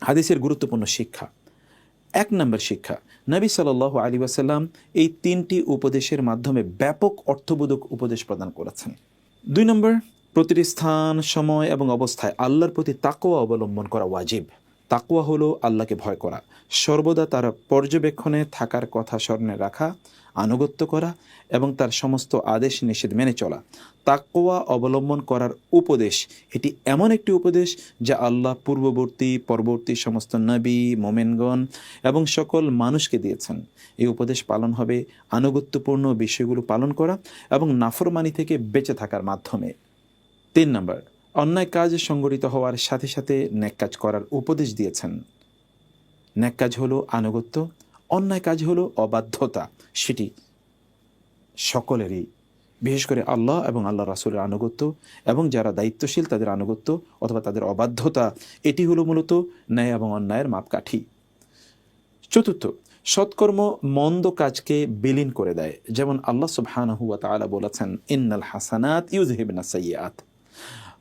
হাদিসের গুরুত্বপূর্ণ শিক্ষা। এক নম্বর শিক্ষা, নবী সাল আলী ওয়াসাল্লাম এই তিনটি উপদেশের মাধ্যমে ব্যাপক অর্থবোধক উপদেশ প্রদান করেছেন। দুই নম্বর, প্রতিটি স্থান, সময় এবং অবস্থায় আল্লাহর প্রতি তাকোয়া অবলম্বন করা ওয়াজিব। তাকোয়া হলো আল্লাহকে ভয় করা। সর্বদা তার পর্যবেক্ষণে থাকার কথা স্মরণে রাখা আনুগত্য করা এবং তার সমস্ত আদেশ নিষেধ মেনে চলা। তাকোয়া অবলম্বন করার উপদেশ, এটি এমন একটি উপদেশ যা আল্লাহ পূর্ববর্তী, পরবর্তী সমস্ত নবী, মোমেনগণ এবং সকল মানুষকে দিয়েছেন। এই উপদেশ পালন হবে আনুগত্যপূর্ণ বিষয়গুলো পালন করা এবং নাফরমানি থেকে বেঁচে থাকার মাধ্যমে। তিন নম্বর, অন্যায় কাজ সংগঠিত হওয়ার সাথে সাথে ন্যাক কাজ করার উপদেশ দিয়েছেন। ন্যাক কাজ হলো আনুগত্য অন্যায় কাজ হলো অবাধ্যতা। সেটি সকলেরই। বিশেষ করে আল্লাহ এবং আল্লাহ রাসুলের আনুগত্য এবং যারা দায়িত্বশীল তাদের আনুগত্য অথবা তাদের অবাধ্যতা, এটি হলো মূলত ন্যায় এবং অন্যায়ের মাপকাঠি। চতুর্থ, সৎকর্ম মন্দ কাজকে বিলীন করে দেয়। যেমন আল্লাহ সুবহানাহু ওয়া তাআলা বলেছেন, ইন্নাল হাসানাত ইউযহিবনা সাইয়্যাত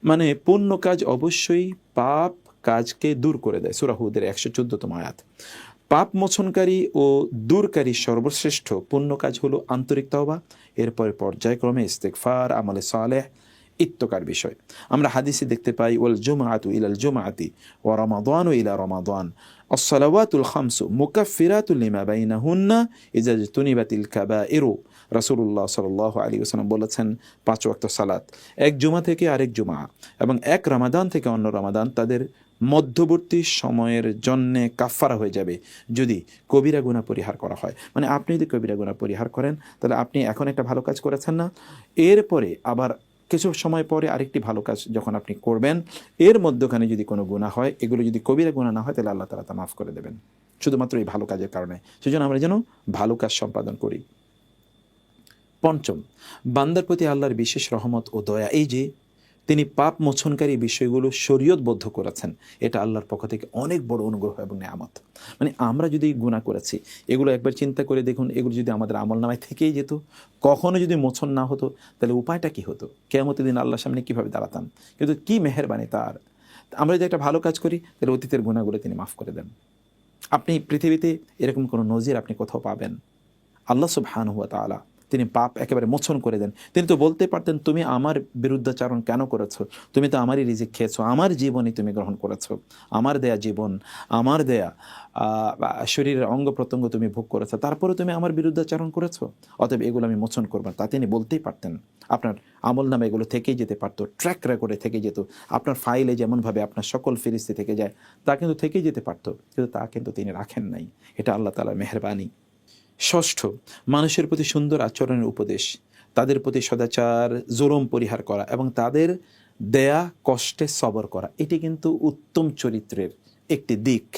মানে পুণ্য কাজ অবশ্যই পাপ কাজকে দূর করে দেয়। সুরাহুদের একশো চোদ্দতম আয়াত। পাপ মোচনকারী ও দূরকারী সর্বশ্রেষ্ঠ পুণ্য কাজ হলো আন্তরিক তওবা, এরপরে পর্যায়ক্রমে ইস্তেকফার আমলে সালেহ ইত্যকার বিষয়। আমরা হাদিসে দেখতে পাই, ওয়াল ইল ইলাল জুমাতি ও রমাদান ও ইলা রমাদান। আসসালাওয়াতুল খামসু মুকাফিরাতুল লিমা বাইনাহুন্না ইজাজ তুনিবাতিল কাবা এরো রাসুল্লাহ সাল আলী ওসালাম বলেছেন, পাঁচ ওয়াক্ত সালাত। এক জুমা থেকে আরেক জুমা এবং এক রমাদান থেকে অন্য রমাদান তাদের মধ্যবর্তী সময়ের জন্যে কাফারা হয়ে যাবে যদি কবিরা গুণা পরিহার করা হয়। মানে আপনি যদি কবিরা গুণা পরিহার করেন, তাহলে আপনি এখন একটা ভালো কাজ করেছেন না। এরপরে আবার কিছু সময় পরে আরেকটি ভালো কাজ যখন আপনি করবেন, এর মধ্যখানে যদি কোনো গুণা হয়, এগুলো যদি কবিরা গুণা না হয়, তাহলে আল্লাহ তালা তা মাফ করে দেবেন। শুধুমাত্র এই ভালো কাজের কারণে। সেজন্য আমরা যেন ভালো কাজ সম্পাদন করি। পঞ্চম, বান্দার প্রতি আল্লাহর বিশেষ রহমত ও দয়া। এই যে তিনি পাপ মোচনকারী বিষয়গুলো শরীয়তবদ্ধ করেছেন। এটা আল্লাহর পক্ষ থেকে অনেক বড় অনুগ্রহ এবং নেয়ামত। মানে আমরা যদি গুণা করেছি, এগুলো একবার চিন্তা করে দেখুন, এগুলো যদি আমাদের আমল নামায় থেকেই যেত, কখনো যদি মোচন না হতো, তাহলে উপায়টা কি হতো? কেমতের দিন আল্লাহর সামনে কীভাবে দাঁড়াতাম? কিন্তু কি মেহেরবানি তার? আমরা যদি একটা ভালো কাজ করি, তাহলে অতীতের গুণাগুলো তিনি মাফ করে দেন। আপনি পৃথিবীতে এরকম কোনো নজির আপনি কোথাও পাবেন। আল্লাহ সুবহান হুয়া তালা তিনি পাপ একেবারে মোচন করে দেন। তিনি তো বলতে পারতেন, তুমি আমার বিরুদ্ধাচারণ কেন করেছ? তুমি তো আমারই রিজিক খেয়েছো। আমার জীবনই তুমি গ্রহণ করেছ। আমার দেয়া জীবন, আমার দেয়া শরীরের অঙ্গ প্রত্যঙ্গ তুমি ভোগ করেছ। তারপরে তুমি আমার বিরুদ্ধাচারণ করেছ? অতএব এগুলো আমি মোচন করব তা তিনি বলতেই পারতেন। আপনার আমল নামে এগুলো থেকেই যেতে পারতো ট্র্যাক রেকর্ডে থেকে যেত। আপনার ফাইলে যেমনভাবে আপনার সকল ফিরিস্তি থেকে যায়, তা কিন্তু থেকেই যেতে পারতো। কিন্তু তা কিন্তু তিনি রাখেন নাই। এটা আল্লাহ তালার মেহরবানি। ষষ্ঠ, মানুষের প্রতি সুন্দর আচরণের উপদেশ। তাদের প্রতি সদাচার জোরম পরিহার করা এবং তাদের দেয়া কষ্টে সবর করা। এটি কিন্তু উত্তম চরিত্রের একটি দিক।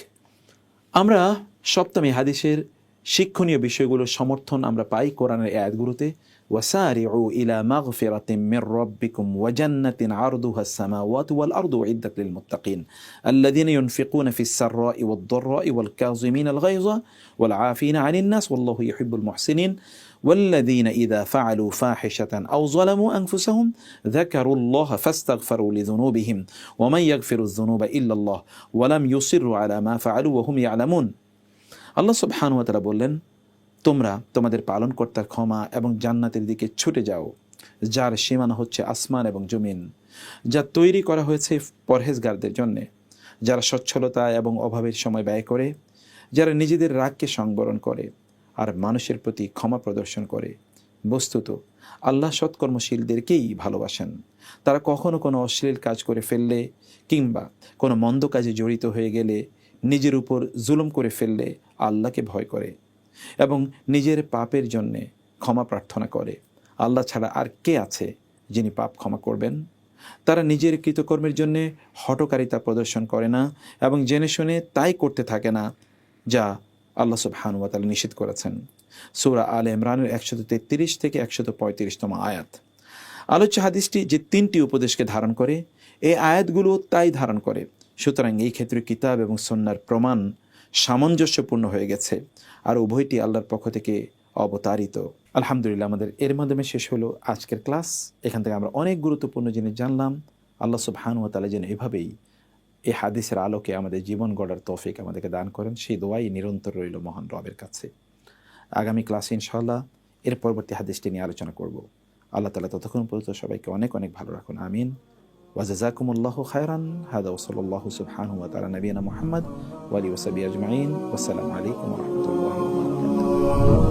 আমরা সপ্তমী হাদিসের শিক্ষণীয় বিষয়গুলোর সমর্থন আমরা পাই কোরআনের আয়াতগুলোতে। وسارعوا إلى مغفرة من ربكم وجنة عرضها السماوات والأرض أعدت للمتقين الذين ينفقون في السراء والضراء والكاظمين الغيظ والعافين عن الناس والله يحب المحسنين والذين إذا فعلوا فاحشة أو ظلموا أنفسهم ذكروا الله فاستغفروا لذنوبهم ومن يغفر الذنوب إلا الله ولم يصروا على ما فعلوا وهم يعلمون الله سبحانه وتعالى বললেন তোমরা তোমাদের পালনকর্তার ক্ষমা এবং জান্নাতের দিকে ছুটে যাও, যার সীমানা হচ্ছে আসমান এবং জমিন, যা তৈরি করা হয়েছে পরহেজগারদের জন্যে, যারা সচ্ছলতা এবং অভাবের সময় ব্যয় করে, যারা নিজেদের রাগকে সংবরণ করে আর মানুষের প্রতি ক্ষমা প্রদর্শন করে। বস্তুত, আল্লাহ সৎকর্মশীলদেরকেই ভালোবাসেন। তারা কখনো কোনো অশ্লীল কাজ করে ফেললে কিংবা কোনো মন্দ কাজে জড়িত হয়ে গেলে নিজের উপর জুলুম করে ফেললে আল্লাহকে ভয় করে। এবং নিজের পাপের জন্যে ক্ষমা প্রার্থনা করে। আল্লাহ ছাড়া আর কে আছে যিনি পাপ ক্ষমা করবেন? তারা নিজের কৃতকর্মের জন্যে হটকারিতা প্রদর্শন করে না এবং জেনে শুনে তাই করতে থাকে না যা আল্লাহ সুবহানুয়াতাল নিষেধ করেছেন। সুরা আল ইমরানের একশত তেত্রিশ থেকে একশত পঁয়ত্রিশতম আয়াত। আলোচ্য হাদিসটি যে তিনটি উপদেশকে ধারণ করে এই আয়াতগুলো তাই ধারণ করে। সুতরাং এই ক্ষেত্রে কিতাব এবং সন্ন্যার প্রমাণ সামঞ্জস্যপূর্ণ হয়ে গেছে আর উভয়টি আল্লাহর পক্ষ থেকে অবতারিত। আলহামদুলিল্লাহ, আমাদের এর মাধ্যমে শেষ হলো আজকের ক্লাস। এখান থেকে আমরা অনেক গুরুত্বপূর্ণ জিনিস জানলাম। আল্লাহ সুবহানুয়া তালা যেন এভাবেই এই হাদিসের আলোকে আমাদের জীবন গড়ার তৌফিক আমাদেরকে দান করেন। সেই দোয়াই নিরন্তর রইল মহান রবের কাছে। আগামী ক্লাসে ইনশাল্লাহ এর পরবর্তী হাদিসটি নিয়ে আলোচনা করব। আল্লাহ তালা ততক্ষণ পর্যন্ত সবাইকে অনেক অনেক ভালো রাখুন। আমিন। وجزاكم الله خيرا. هذا وصلى الله سبحانه وتعالى نبينا محمد وآله وصحبه أجمعين. والسلام عليكم ورحمة الله وبركاته.